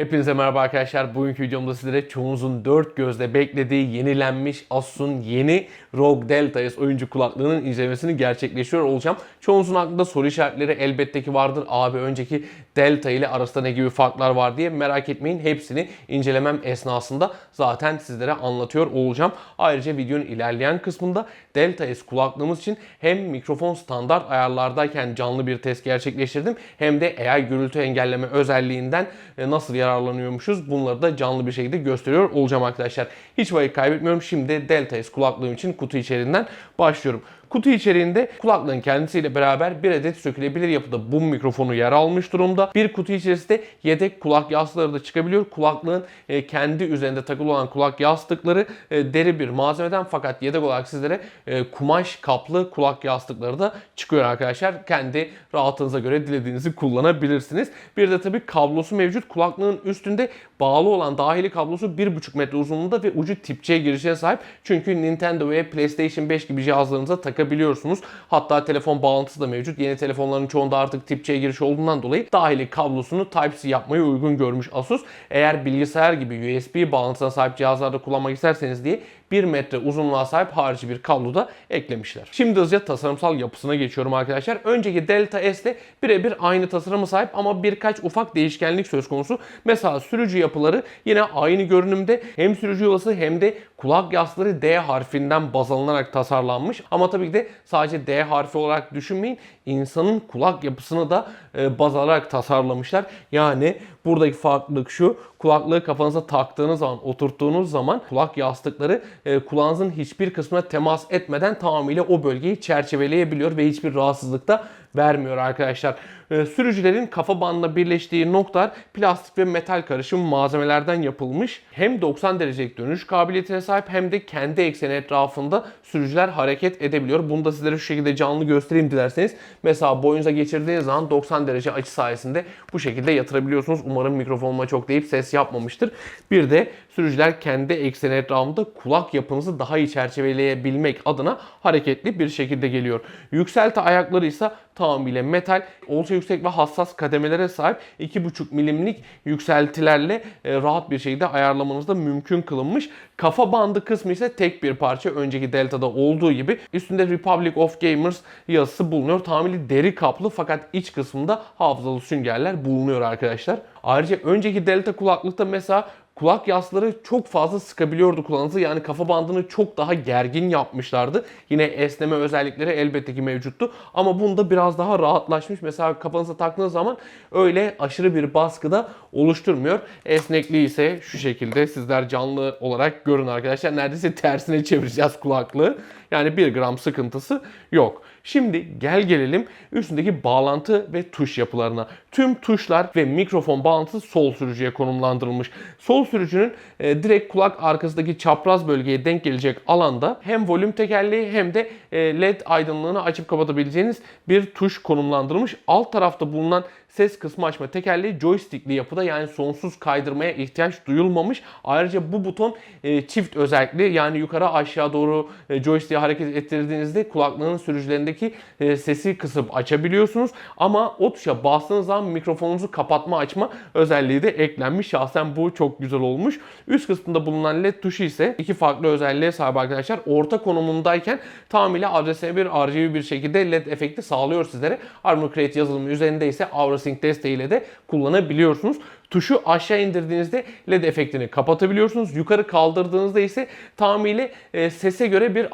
Hepinize merhaba arkadaşlar. Bugünkü videomda sizlere çoğunuzun dört gözle beklediği yenilenmiş Asus'un yeni ROG Delta S oyuncu kulaklığının incelemesini gerçekleştiriyor olacağım. Çoğunuzun aklında soru işaretleri elbette ki vardır. Abi önceki Delta ile arasında ne gibi farklar var diye merak etmeyin. Hepsini incelemem esnasında zaten sizlere anlatıyor olacağım. Ayrıca videonun ilerleyen kısmında Delta S kulaklığımız için hem mikrofon standart ayarlardayken canlı bir test gerçekleştirdim hem de AI gürültü engelleme özelliğinden e, nasıl yararlanıyormuşuz bunları da canlı bir şekilde gösteriyor olacağım arkadaşlar. Hiç vakit kaybetmiyorum. Şimdi Delta S kulaklığım için kutu içeriğinden başlıyorum. Kutu içeriğinde kulaklığın kendisiyle beraber bir adet sökülebilir yapıda boom mikrofonu yer almış durumda. Bir kutu içerisinde yedek kulak yastıkları da çıkabiliyor. Kulaklığın e, kendi üzerinde takılı olan kulak yastıkları e, deri bir malzemeden fakat yedek olarak sizlere e, kumaş kaplı kulak yastıkları da çıkıyor arkadaşlar. Kendi rahatınıza göre dilediğinizi kullanabilirsiniz. Bir de tabii kablosu mevcut. Kulaklığın üstünde bağlı olan dahili kablosu 1,5 metre uzunluğunda ve ucu tip C girişine sahip. Çünkü Nintendo ve PlayStation 5 gibi cihazlarınıza takabiliyorsunuz. Hatta telefon bağlantısı da mevcut. Yeni telefonların çoğunda artık tip C girişi olduğundan dolayı dahili kablosunu Type-C yapmayı uygun görmüş Asus. Eğer bilgisayar gibi USB bağlantısına sahip cihazlarda kullanmak isterseniz diye 1 metre uzunluğa sahip harici bir kablo da eklemişler. Şimdi hızlıca tasarımsal yapısına geçiyorum arkadaşlar. Önceki Delta S ile birebir aynı tasarıma sahip ama birkaç ufak değişkenlik söz konusu. Mesela sürücü yapıları yine aynı görünümde hem sürücü yuvası hem de kulak yasları D harfinden baz alınarak tasarlanmış. Ama tabii ki de sadece D harfi olarak düşünmeyin. İnsanın kulak yapısını da baz alarak tasarlamışlar. Yani buradaki farklılık şu. Kulaklığı kafanıza taktığınız zaman, oturttuğunuz zaman kulak yastıkları e, kulağınızın hiçbir kısmına temas etmeden tamamıyla o bölgeyi çerçeveleyebiliyor ve hiçbir rahatsızlık da vermiyor arkadaşlar. E, sürücülerin kafa bandına birleştiği noktalar plastik ve metal karışım malzemelerden yapılmış. Hem 90 derecelik dönüş kabiliyetine sahip hem de kendi ekseni etrafında sürücüler hareket edebiliyor. Bunu da sizlere şu şekilde canlı göstereyim dilerseniz. Mesela boyunuza geçirdiğiniz zaman 90 derece açı sayesinde bu şekilde yatırabiliyorsunuz. Umarım mikrofonuma çok deyip ses yapmamıştır. Bir de sürücüler kendi ekseni etrafında kulak yapınızı daha iyi çerçeveleyebilmek adına hareketli bir şekilde geliyor. Yükselti ayakları ise tamamıyla metal, oldukça yüksek ve hassas kademelere sahip 2,5 milimlik yükseltilerle e, rahat bir şekilde ayarlamanız da mümkün kılınmış. Kafa bandı kısmı ise tek bir parça önceki Delta'da olduğu gibi üstünde Republic of Gamers yazısı bulunuyor. Tamamıyla deri kaplı fakat iç kısmında hafızalı süngerler bulunuyor arkadaşlar. Ayrıca önceki Delta kulaklıkta mesela kulak yasları çok fazla sıkabiliyordu kulağınızı. Yani kafa bandını çok daha gergin yapmışlardı. Yine esneme özellikleri elbette ki mevcuttu. Ama bunda biraz daha rahatlaşmış. Mesela kafanıza taktığınız zaman öyle aşırı bir baskıda oluşturmuyor. Esnekliği ise şu şekilde sizler canlı olarak görün arkadaşlar. Neredeyse tersine çevireceğiz kulaklığı. Yani 1 gram sıkıntısı yok. Şimdi gel gelelim üstündeki bağlantı ve tuş yapılarına. Tüm tuşlar ve mikrofon bağlantısı sol sürücüye konumlandırılmış. Sol sürücünün e, direkt kulak arkasındaki çapraz bölgeye denk gelecek alanda hem volüm tekerleği hem de e, led aydınlığını açıp kapatabileceğiniz bir tuş konumlandırılmış. Alt tarafta bulunan ses kısmı açma tekerleği joystickli yapıda yani sonsuz kaydırmaya ihtiyaç duyulmamış. Ayrıca bu buton e, çift özellikli yani yukarı aşağı doğru e, joystick'i hareket ettirdiğinizde kulaklığın sürücülerindeki e, sesi kısıp açabiliyorsunuz. Ama o tuşa bastığınız zaman mikrofonunuzu kapatma açma özelliği de eklenmiş. Şahsen bu çok güzel olmuş. Üst kısmında bulunan led tuşu ise iki farklı özelliğe sahip arkadaşlar. Orta konumundayken tamamıyla adresine bir RGB bir şekilde led efekti sağlıyor sizlere. Armor Crate yazılımı üzerinde ise AuraSync desteğiyle de kullanabiliyorsunuz. Tuşu aşağı indirdiğinizde LED efektini kapatabiliyorsunuz. Yukarı kaldırdığınızda ise tamamıyla e, sese göre bir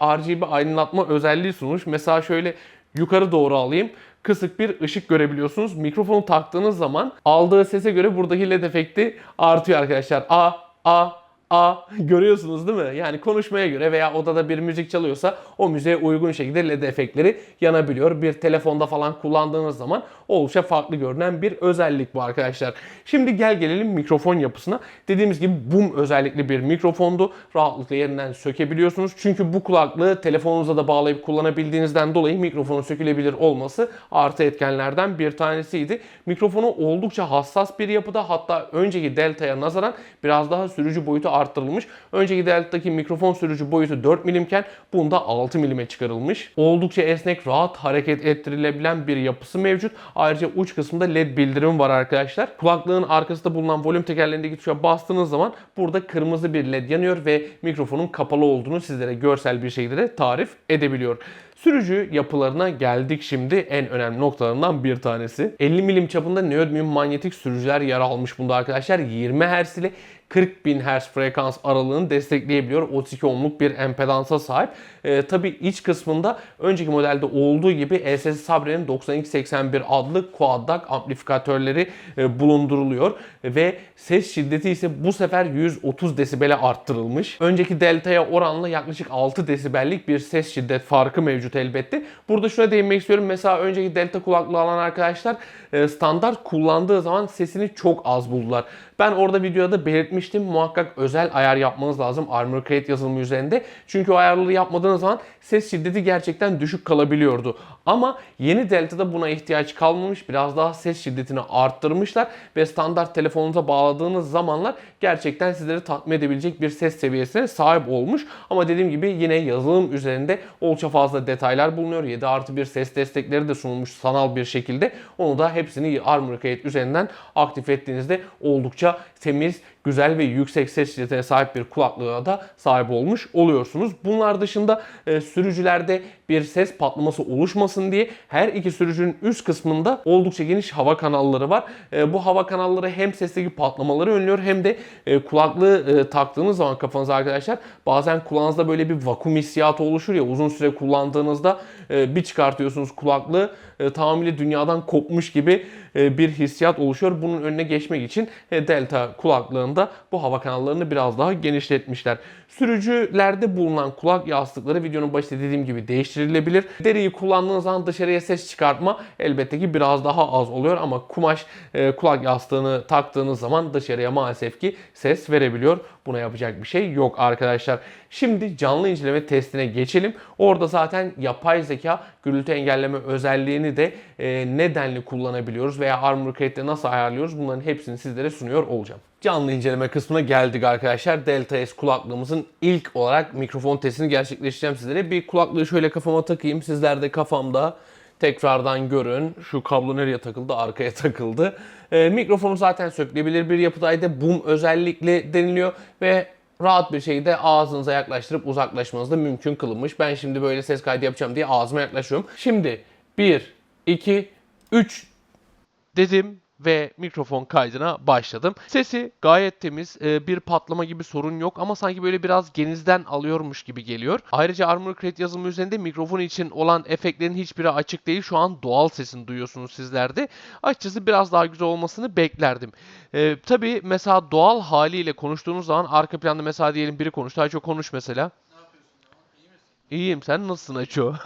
RGB aydınlatma özelliği sunmuş. Mesela şöyle yukarı doğru alayım kısık bir ışık görebiliyorsunuz. Mikrofonu taktığınız zaman aldığı sese göre buradaki led efekti artıyor arkadaşlar. A, A, A görüyorsunuz değil mi? Yani konuşmaya göre veya odada bir müzik çalıyorsa o müziğe uygun şekilde LED efektleri yanabiliyor. Bir telefonda falan kullandığınız zaman oldukça farklı görünen bir özellik bu arkadaşlar. Şimdi gel gelelim mikrofon yapısına. Dediğimiz gibi boom özellikli bir mikrofondu. Rahatlıkla yerinden sökebiliyorsunuz. Çünkü bu kulaklığı telefonunuza da bağlayıp kullanabildiğinizden dolayı mikrofonu sökülebilir olması artı etkenlerden bir tanesiydi. Mikrofonu oldukça hassas bir yapıda hatta önceki Delta'ya nazaran biraz daha sürücü boyutu arttırılmış. Önceki Delta'daki mikrofon sürücü boyutu 4 milimken bunda 6 milime çıkarılmış. Oldukça esnek, rahat hareket ettirilebilen bir yapısı mevcut. Ayrıca uç kısmında LED bildirim var arkadaşlar. Kulaklığın arkasında bulunan volüm tekerlerindeki tuşa bastığınız zaman burada kırmızı bir LED yanıyor ve mikrofonun kapalı olduğunu sizlere görsel bir şekilde de tarif edebiliyor. Sürücü yapılarına geldik şimdi en önemli noktalarından bir tanesi. 50 milim çapında neodymium manyetik sürücüler yer almış bunda arkadaşlar. 20 Hz ile 40 bin Hz frekans aralığını destekleyebiliyor. 32 ohmluk bir empedansa sahip. Ee, Tabi iç kısmında önceki modelde olduğu gibi ESS Sabre'nin 9281 adlı quad DAC amplifikatörleri e, bulunduruluyor ve ses şiddeti ise bu sefer 130 desibele arttırılmış. Önceki Delta'ya oranla yaklaşık 6 desibellik bir ses şiddet farkı mevcut elbette. Burada şuna değinmek istiyorum. Mesela önceki Delta kulaklığı alan arkadaşlar e, standart kullandığı zaman sesini çok az buldular. Ben orada videoda belirtmiştim. Muhakkak özel ayar yapmanız lazım Armor Crate yazılımı üzerinde. Çünkü o ayarları yapmadığınız zaman ses şiddeti gerçekten düşük kalabiliyordu. Ama yeni Delta'da buna ihtiyaç kalmamış. Biraz daha ses şiddetini arttırmışlar ve standart telefonunuza bağladığınız zamanlar gerçekten sizleri tatmin edebilecek bir ses seviyesine sahip olmuş. Ama dediğim gibi yine yazılım üzerinde oldukça fazla detaylar bulunuyor. 7 artı bir ses destekleri de sunulmuş sanal bir şekilde. Onu da hepsini Armor Crate üzerinden aktif ettiğinizde oldukça temiz, güzel ve yüksek ses şiddetine sahip bir kulaklığa da sahip olmuş oluyorsunuz. Bunlar dışında e, sürücülerde bir ses patlaması oluşmasın diye her iki sürücünün üst kısmında oldukça geniş hava kanalları var. E, bu hava kanalları hem sesteki patlamaları önlüyor hem de e, kulaklığı e, taktığınız zaman kafanıza arkadaşlar bazen kulağınızda böyle bir vakum hissiyatı oluşur ya uzun süre kullandığınızda e, bir çıkartıyorsunuz kulaklığı e, tamamıyla dünyadan kopmuş gibi e, bir hissiyat oluşuyor. Bunun önüne geçmek için e, Delta kulaklığında bu hava kanallarını biraz daha genişletmişler. Sürücülerde bulunan kulak yastıkları videonun başında dediğim gibi değiştirilebilir. Deriyi kullandığınız zaman dışarıya ses çıkartma elbette ki biraz daha az oluyor ama kumaş e, kulak yastığını taktığınız zaman dışarıya maalesef ki ses verebiliyor. Buna yapacak bir şey yok arkadaşlar. Şimdi canlı inceleme testine geçelim. Orada zaten yapay zeka gürültü engelleme özelliğini de e, nedenli kullanabiliyoruz veya Armor Crate'de nasıl ayarlıyoruz bunların hepsini sizlere sunuyor olacağım. Canlı inceleme kısmına geldik arkadaşlar. Delta S kulaklığımızın ilk olarak mikrofon testini gerçekleştireceğim sizlere. Bir kulaklığı şöyle kafama takayım. Sizler de kafamda tekrardan görün. Şu kablo nereye takıldı? Arkaya takıldı. E, mikrofonu zaten sökülebilir bir yapıdaydı. Boom özellikle deniliyor ve rahat bir şekilde ağzınıza yaklaştırıp uzaklaşmanız da mümkün kılınmış. Ben şimdi böyle ses kaydı yapacağım diye ağzıma yaklaşıyorum. Şimdi 1, 2, 3 dedim ve mikrofon kaydına başladım. Sesi gayet temiz. Ee, bir patlama gibi sorun yok ama sanki böyle biraz genizden alıyormuş gibi geliyor. Ayrıca Armor Crate yazılımı üzerinde mikrofon için olan efektlerin hiçbiri açık değil. Şu an doğal sesini duyuyorsunuz sizler de. Açıkçası biraz daha güzel olmasını beklerdim. Ee, tabii mesela doğal haliyle konuştuğunuz zaman arka planda mesela diyelim biri konuştu. Ayço konuş mesela. İyiyim sen nasılsın Aço?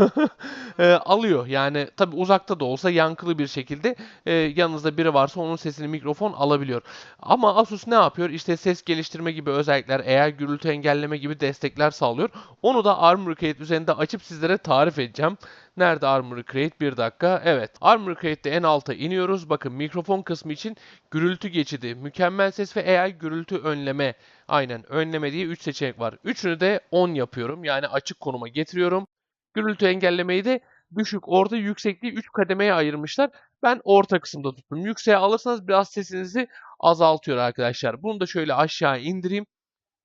E, alıyor yani tabi uzakta da olsa yankılı bir şekilde e, yanınızda biri varsa onun sesini mikrofon alabiliyor. Ama Asus ne yapıyor? İşte ses geliştirme gibi özellikler, eğer gürültü engelleme gibi destekler sağlıyor. Onu da Armor Crate üzerinde açıp sizlere tarif edeceğim. Nerede Armor Crate? Bir dakika. Evet. Armor Crate'de en alta iniyoruz. Bakın mikrofon kısmı için gürültü geçidi, mükemmel ses ve AI gürültü önleme. Aynen önleme diye 3 seçenek var. Üçünü de 10 yapıyorum. Yani açık konuma getiriyorum. Gürültü engellemeyi de düşük, orta, yüksekliği 3 kademeye ayırmışlar. Ben orta kısımda tuttum. Yükseğe alırsanız biraz sesinizi azaltıyor arkadaşlar. Bunu da şöyle aşağı indireyim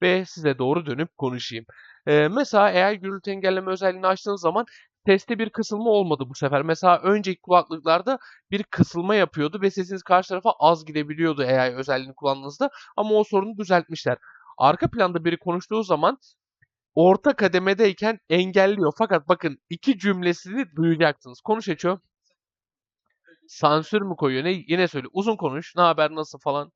ve size doğru dönüp konuşayım. Ee, mesela eğer gürültü engelleme özelliğini açtığınız zaman Testte bir kısılma olmadı bu sefer. Mesela önceki kulaklıklarda bir kısılma yapıyordu ve sesiniz karşı tarafa az gidebiliyordu eğer özelliğini kullandığınızda. Ama o sorunu düzeltmişler. Arka planda biri konuştuğu zaman orta kademedeyken engelliyor. Fakat bakın iki cümlesini duyacaksınız. Konuş Eço. Sansür mü koyuyor? Ne, yine söyle. Uzun konuş. Ne haber nasıl falan.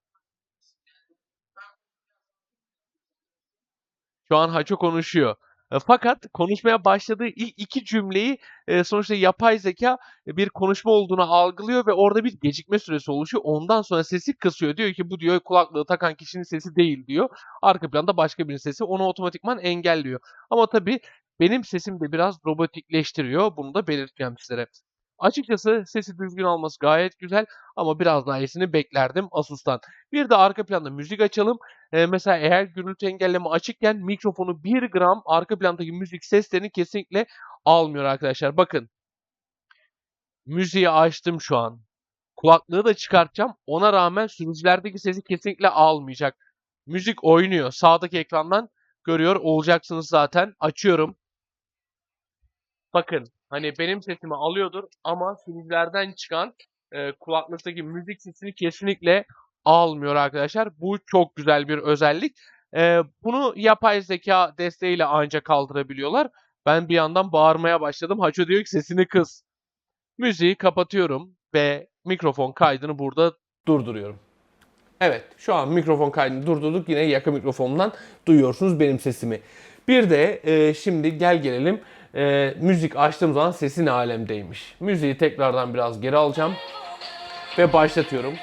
Şu an Haço konuşuyor. E, fakat konuşmaya başladığı ilk iki cümleyi e, sonuçta yapay zeka e, bir konuşma olduğunu algılıyor ve orada bir gecikme süresi oluşuyor. Ondan sonra sesi kısıyor. Diyor ki bu diyor kulaklığı takan kişinin sesi değil diyor. Arka planda başka birinin sesi onu otomatikman engelliyor. Ama tabii benim sesim de biraz robotikleştiriyor. Bunu da belirteceğim sizlere. Açıkçası sesi düzgün alması gayet güzel ama biraz daha iyisini beklerdim Asus'tan. Bir de arka planda müzik açalım. Ee, mesela eğer gürültü engelleme açıkken mikrofonu 1 gram arka plandaki müzik seslerini kesinlikle almıyor arkadaşlar. Bakın. Müziği açtım şu an. Kulaklığı da çıkartacağım. Ona rağmen sürücülerdeki sesi kesinlikle almayacak. Müzik oynuyor. Sağdaki ekrandan görüyor olacaksınız zaten. Açıyorum. Bakın hani benim sesimi alıyordur ama sürücülerden çıkan e, kulaklıktaki müzik sesini kesinlikle almıyor arkadaşlar. Bu çok güzel bir özellik. E, bunu yapay zeka desteğiyle ancak kaldırabiliyorlar. Ben bir yandan bağırmaya başladım. Haço diyor ki sesini kıs. Müziği kapatıyorum ve mikrofon kaydını burada durduruyorum. Evet, şu an mikrofon kaydını durdurduk. Yine yakın mikrofondan duyuyorsunuz benim sesimi. Bir de e, şimdi gel gelelim e, müzik açtığım zaman sesi ne alemdeymiş. Müziği tekrardan biraz geri alacağım ve başlatıyorum.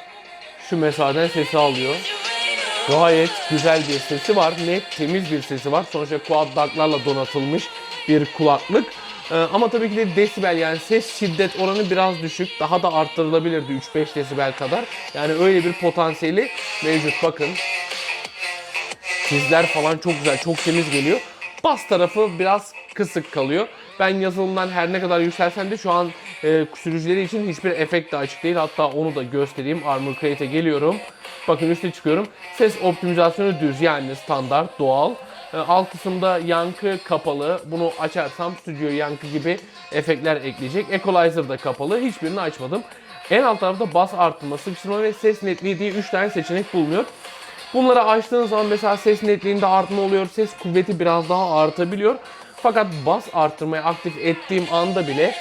Şu mesafeden sesi alıyor. Gayet güzel bir sesi var. Net, temiz bir sesi var. Sonuçta quad duct'larla donatılmış bir kulaklık. Ee, ama tabii ki de desibel yani ses şiddet oranı biraz düşük. Daha da arttırılabilirdi 3-5 desibel kadar. Yani öyle bir potansiyeli mevcut. Bakın. Sizler falan çok güzel, çok temiz geliyor. Bas tarafı biraz kısık kalıyor. Ben yazılımdan her ne kadar yükselsem de şu an e, sürücüleri için hiçbir efekt de açık değil. Hatta onu da göstereyim. Armor Crate'e geliyorum. Bakın üste çıkıyorum. Ses optimizasyonu düz yani standart, doğal. E, alt kısımda yankı kapalı. Bunu açarsam stüdyo yankı gibi efektler ekleyecek. Equalizer da kapalı. Hiçbirini açmadım. En alt tarafta bas arttırma, sıkıştırma ve ses netliği diye 3 tane seçenek bulunuyor. Bunları açtığınız zaman mesela ses netliğinde artma oluyor, ses kuvveti biraz daha artabiliyor. Fakat bas arttırmayı aktif ettiğim anda bile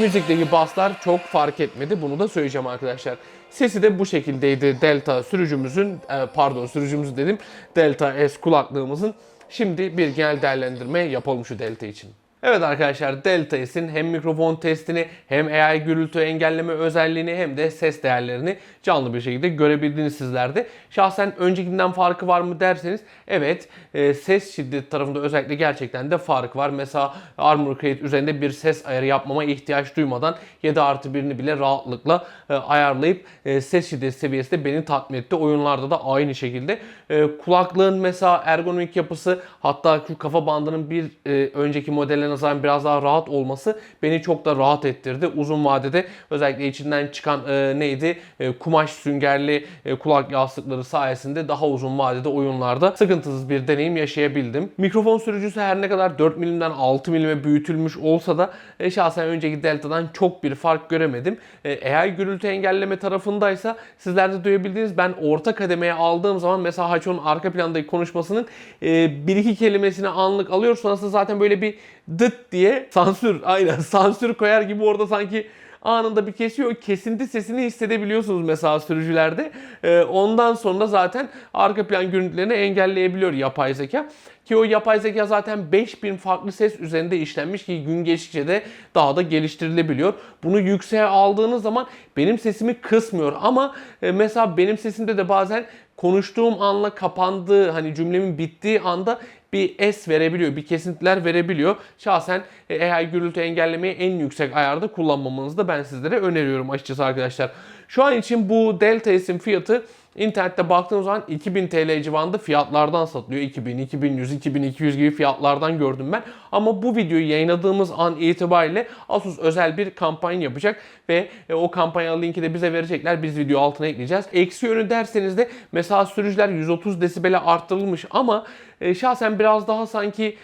müzikteki baslar çok fark etmedi. Bunu da söyleyeceğim arkadaşlar. Sesi de bu şekildeydi Delta sürücümüzün, e, pardon sürücümüzün dedim, Delta S kulaklığımızın. Şimdi bir genel değerlendirme yapalım şu Delta için. Evet arkadaşlar Delta S'in hem mikrofon testini hem AI gürültü engelleme özelliğini hem de ses değerlerini canlı bir şekilde görebildiniz sizlerde. Şahsen öncekinden farkı var mı derseniz evet e, ses şiddeti tarafında özellikle gerçekten de fark var. Mesela Armor Crate üzerinde bir ses ayarı yapmama ihtiyaç duymadan 7 artı 1'ini bile rahatlıkla e, ayarlayıp e, ses şiddeti seviyesi de beni tatmin etti. Oyunlarda da aynı şekilde. E, kulaklığın mesela ergonomik yapısı hatta şu kafa bandının bir e, önceki modele nazaran biraz daha rahat olması beni çok da rahat ettirdi. Uzun vadede özellikle içinden çıkan e, neydi? E, kumaş süngerli e, kulak yastıkları sayesinde daha uzun vadede oyunlarda sıkıntısız bir deneyim yaşayabildim. Mikrofon sürücüsü her ne kadar 4 milimden 6 milime büyütülmüş olsa da e, şahsen önceki Delta'dan çok bir fark göremedim. E, eğer gürültü engelleme tarafındaysa sizler de duyabildiğiniz ben orta kademeye aldığım zaman mesela Haço'nun arka plandaki konuşmasının e, bir iki kelimesini anlık alıyor. Sonrasında zaten böyle bir dıt diye sansür aynen sansür koyar gibi orada sanki anında bir kesiyor. Kesinti sesini hissedebiliyorsunuz mesela sürücülerde. Ee, ondan sonra zaten arka plan görüntülerini engelleyebiliyor yapay zeka. Ki o yapay zeka zaten 5000 farklı ses üzerinde işlenmiş ki gün geçtikçe de daha da geliştirilebiliyor. Bunu yükseğe aldığınız zaman benim sesimi kısmıyor ama e, mesela benim sesimde de bazen konuştuğum anla kapandığı hani cümlemin bittiği anda bir S verebiliyor, bir kesintiler verebiliyor. Şahsen eğer gürültü engellemeyi en yüksek ayarda kullanmamanızı da ben sizlere öneriyorum açıkçası arkadaşlar. Şu an için bu Delta S'in fiyatı İnternette baktığım zaman 2000 TL civarında fiyatlardan satılıyor. 2000, 2100, 2200 gibi fiyatlardan gördüm ben. Ama bu videoyu yayınladığımız an itibariyle Asus özel bir kampanya yapacak ve e, o kampanya linki de bize verecekler. Biz video altına ekleyeceğiz. Eksi yönü derseniz de mesela sürücüler 130 desibele arttırılmış ama e, şahsen biraz daha sanki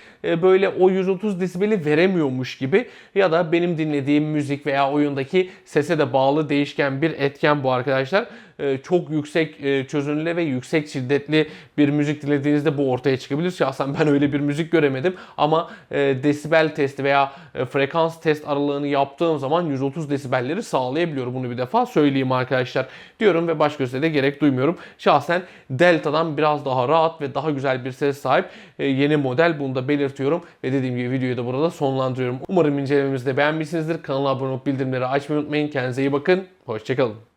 böyle o 130 desibeli veremiyormuş gibi ya da benim dinlediğim müzik veya oyundaki sese de bağlı değişken bir etken bu arkadaşlar. E, çok yüksek çözünürlüğe ve yüksek şiddetli bir müzik dinlediğinizde bu ortaya çıkabilir. Şahsen ben öyle bir müzik göremedim ama desibel testi veya frekans test aralığını yaptığım zaman 130 desibelleri sağlayabiliyor. Bunu bir defa söyleyeyim arkadaşlar diyorum ve başka de gerek duymuyorum. Şahsen Delta'dan biraz daha rahat ve daha güzel bir ses sahip yeni model. Bunu da belirtiyorum ve dediğim gibi videoyu da burada sonlandırıyorum. Umarım incelememizi de beğenmişsinizdir. Kanala abone olup bildirimleri açmayı unutmayın. Kendinize iyi bakın. Hoşçakalın.